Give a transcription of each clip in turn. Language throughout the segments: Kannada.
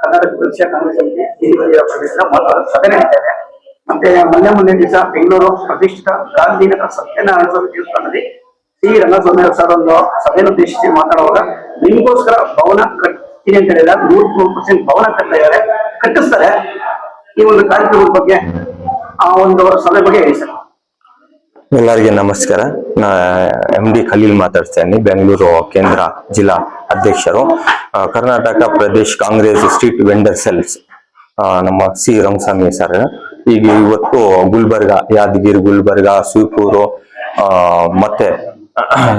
ಕರ್ನಾಟಕ ಪ್ರದೇಶ ಕಾಂಗ್ರೆಸ್ ಸಮಿತಿ ಹಿರಿಯ ಪ್ರದೇಶದ ಮಹತ್ವದ ಸಭೆ ಮತ್ತೆ ಮೊನ್ನೆ ಮೊನ್ನೆ ದಿವಸ ಬೆಂಗಳೂರು ಪ್ರತಿಷ್ಠಿತ ಗಾಂಧಿನಗರ ಸತ್ಯನಾರಾಯಣ ಸ್ವಾಮಿ ದೇವಸ್ಥಾನದಲ್ಲಿ ಶ್ರೀ ರಂಗಸ್ವಾಮಿ ಸರ್ ಒಂದು ಸಭೆಯನ್ನು ಉದ್ದೇಶಿಸಿ ಮಾತಾಡುವಾಗ, ನಿಮಗೋಸ್ಕರ ಭವನ ಕಟ್ತೀನಿ ಅಂತ ಹೇಳಿದ ನೂರ ನೂರು ಪರ್ಸೆಂಟ್ ಭವನ ಕಟ್ತಾ ಕಟ್ಟಿಸ್ತಾರೆ. ಈ ಒಂದು ಕಾರ್ಯಕ್ರಮದ ಬಗ್ಗೆ ಆ ಒಂದು ಸಭೆ ಬಗ್ಗೆ ಹೇಳಿ ಸರ್. ಎಲ್ಲರಿಗೆ ನಮಸ್ಕಾರ. ನಾ ಎಂ ಡಿ ಖಲೀಲ್ ಮಾತಾಡ್ತಾ ಇದ್ದೀನಿ. ಬೆಂಗಳೂರು ಕೇಂದ್ರ ಜಿಲ್ಲಾ ಅಧ್ಯಕ್ಷರು. Karnataka Pradesh Congress street vendor cells ನಮ್ಮ ಸಿ ರಂಗಸ್ವಾಮಿ ಸರ್. ಈಗ ಇವತ್ತು ಗುಲ್ಬರ್ಗ, ಯಾದಗಿರಿ, ಗುಲ್ಬರ್ಗ, ಸೂಪೂರು ಮತ್ತೆ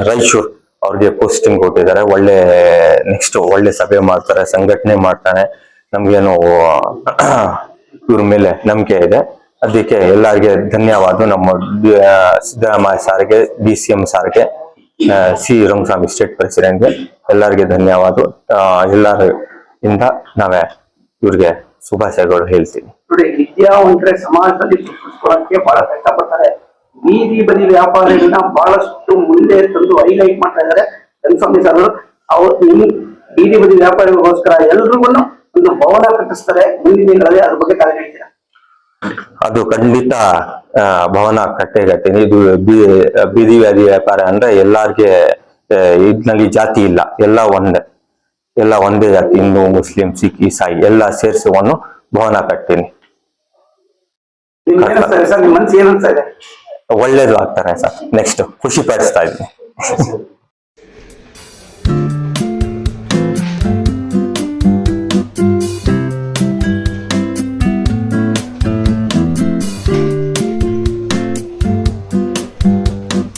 ರಾಯಚೂರು ಅವ್ರಿಗೆ ಪೋಸ್ಟಿಂಗ್ ಕೊಟ್ಟಿದ್ದಾರೆ. ಒಳ್ಳೆ ನೆಕ್ಸ್ಟ್ ಒಳ್ಳೆ ಸಭೆ ಮಾಡ್ತಾರೆ, ಸಂಘಟನೆ ಮಾಡ್ತಾನೆ. ನಮ್ಗೇನು, ಇವ್ರ ಮೇಲೆ ನಂಬಿಕೆ ಇದೆ. ಅದಕ್ಕೆ ಎಲ್ಲರಿಗೆ ಧನ್ಯವಾದ. ನಮ್ಮ ಸಿದ್ದರಾಮಯ್ಯ ಸಾರಿಗೆ ಡಿ ಸಿ ಎಂ ಸಾರ್ಗೆ ಸಿ. ರಂಗಸ್ವಾಮಿ ಸ್ಟೇಟ್ ಪ್ರೆಸಿಡೆಂಟ್ಗೆ ಎಲ್ಲರಿಗೆ ಧನ್ಯವಾದ. ಎಲ್ಲರ ಇಂದ ನಾವೇ ಇವ್ರಿಗೆ ಶುಭಾಶಯಗಳು ಹೇಳ್ತೀನಿ. ನೋಡಿ ವಿದ್ಯಾವಂತರೇ ಸಮಾಜದಲ್ಲಿ ಗುರುತಿಸ್ಕೊಳ್ಳಕ್ಕೆ ಬಹಳ ಕಷ್ಟಪಡ್ತಾರೆ. ಬೀದಿ ಬದಿ ವ್ಯಾಪಾರಿಗಳನ್ನ ಬಹಳಷ್ಟು ಮುಂದೆ ತಂದು ಹೈಲೈಟ್ ಮಾಡ್ತಾ ಇದ್ದಾರೆ. ರಂಗಸ್ವಾಮಿ ಸರ್ ಅವರು ನಿಮ್ ಬೀದಿ ಬದಿ ವ್ಯಾಪಾರಿಗಳಿಗೋಸ್ಕರ ಎಲ್ರಿಗೂ ಒಂದು ಭವನ ಕಟ್ಟಿಸ್ತಾರೆ. ಮುಂದಿನ ದಿನಗಳಲ್ಲಿ ಅದ್ರ ಬಗ್ಗೆ ಕಾರ್ಯ ಹೇಳ್ತೀರಾ? ಅದು ಖಂಡಿತ ಭವನ ಕಟ್ಟಿನಿ ಇದು ಬೀದಿ ವ್ಯಾಧಿ ವ್ಯಾಪಾರ ಅಂದ್ರೆ ಎಲ್ಲಾರ್ಗೆ ಇದ್ನಲ್ಲಿ ಜಾತಿ ಇಲ್ಲ. ಎಲ್ಲ ಒಂದೇ. ಎಲ್ಲ ಒಂದೇ ಜಾತಿ ಹಿಂದೂ ಮುಸ್ಲಿಂ ಸಿಖ್ ಇಸಾಯಿ ಎಲ್ಲ ಸೇರಿಸುವನ್ನು ಭವನ ಕಟ್ತೀನಿ. ಒಳ್ಳೇದು ಆಗ್ತಾರೆ ಸರ್. ನೆಕ್ಸ್ಟ್ ಖುಷಿ ಪಡಿಸ್ತಾ ಇದ್ದೀನಿ.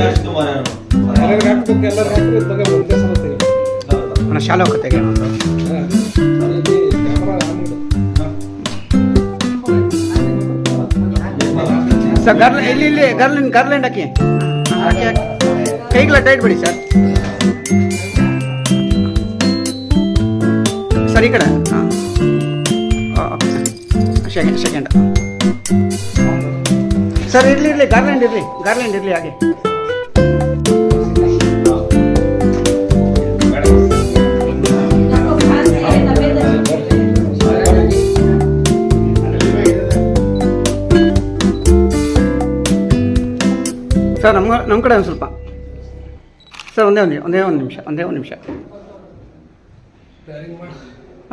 ಹಾಕಿ ಎಲ್ಲರಿಗೂ ಹಾಕ್ಬೇಕು ಎಲ್ಲರಿಗೂ ಹಾಕಿ ಇದ್ದಾಗ ಒಂದೇ ಸಲ ತೆಗಿ ನನ್ನ ಶಾಲೆ ಹೋಗುತ್ತೆ. ಸರ್ ಗರ್ಲ್ ಇಲ್ಲಿ ಇಲ್ಲಿ ಗರ್ಲಿನ್ ಗರ್ಲ್ಯಾಂಡ್ ಹಾಕಿ. ಹಾಕಿ ಹಾಕಿ. ಕೈಗಳ ಟೈಟ್ ಬಿಡಿ ಸರ್. ಸರ್ ಈ ಕಡೆ. ಹಾಂ. ಸೆಕೆಂಡ್ ಸೆಕೆಂಡ್ ಸರ್ ಇರಲಿ ಇರಲಿ ಗಾರ್ಲೆಂಡ್ ಇರಲಿ ಗಾರ್ಲ್ಯಾಂಡ್ ಇರಲಿ ಹಾಗೆ. ಸರ್ ನಮ್ಮ ನಮ್ಮ ಕಡೆ ಒಂದು ಸ್ವಲ್ಪ. ಸರ್ ಒಂದೇ ಒಂದು ಒಂದೇ ಒಂದು ನಿಮಿಷ ಒಂದೇ ಒಂದು ನಿಮಿಷ.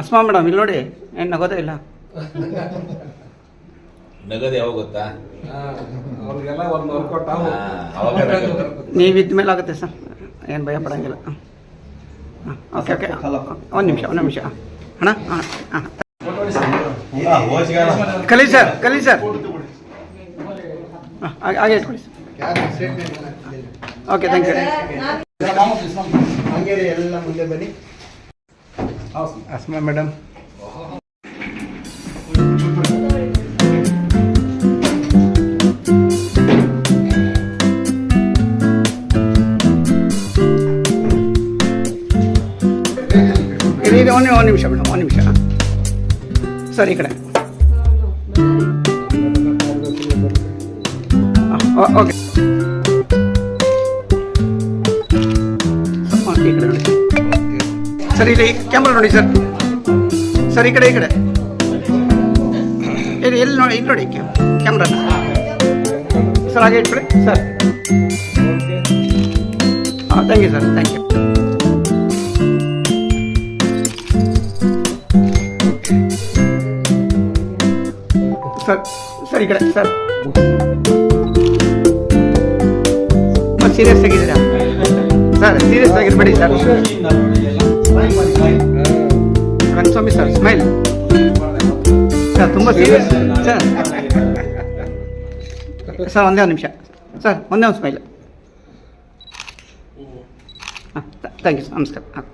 ಅಸ್ಮಾ ಮೇಡಮ್ ಇಲ್ಲಿ ನೋಡಿ ಏನು ನಗೋದೇ ಇಲ್ಲ. ನಗದು ಯಾವಾಗ ಗೊತ್ತಾ. ನೀವಿದ್ದ ಮೇಲೆ ಆಗುತ್ತೆ. ಸರ್. ಏನು ಭಯ ಪಡಂಗಿಲ್ಲ. ಹಾಂ ಓಕೆ ಓಕೆ. ಒಂದು ನಿಮಿಷ ಒಂದು ನಿಮಿಷ. ಅಣ್ಣ ಹಾಂ ಹಾಂ ಕಲಿ ಸರ್ ಕಲಿ ಸರ್. ಹಾಂ ಹಾಗೆ ಹಾಗೆ ಇಟ್ಕೊಳ್ಳಿ ಸರ್. ಓಕೆ ಥ್ಯಾಂಕ್ ಯು ಎಲ್ಲ ಮುಂದೆ ಬನ್ನಿ ಅಸ್ಮಾ ಮೇಡಮ್ ಇದು ಇದು ಒಂದು ಒಂದು ನಿಮಿಷ ಮೇಡಮ್ ಒಂದು ನಿಮಿಷ ಸರ್ ಈ ಕಡೆ ಹಾಂ ಓಕೆ ಈ ಕಡೆ ನೋಡಿ ಸರ್ ಇಲ್ಲಿ ಕ್ಯಾಮ್ರಾ ನೋಡಿ ಸರ್ ಸರ್ ಈ ಕಡೆ ಈ ಕಡೆ ಇಲ್ಲಿ ಎಲ್ಲಿ ನೋಡಿ ಇಲ್ಲಿ ನೋಡಿ ಕ್ಯಾಮ್ರಾ ಸರ್ ಹಾಗೆ ಇಟ್ಕೊಳ್ಳಿ ಸರ್ ಹಾಂ thank you sir thank you sir sir ಈ ಕಡೆ ಸರ್ ಸೀರಿಯಸ್ ಆಗಿದ್ದೀರಾ sir serious ಆಗಿರ್ಬೇಡಿ sir. Rangaswamy sir smile sir, ತುಂಬ ಸೀರಿಯಸ್ ಸರ್. ಸರ್, ಒಂದೇ ಒಂದು ನಿಮಿಷ. ಸರ್, ಒಂದೇ ಒಂದು ಸ್ಮೈಲ್ ಹಾಂ ಥ್ಯಾಂಕ್ ಯು ಸರ್ ನಮಸ್ಕಾರ. ಹಾಂ.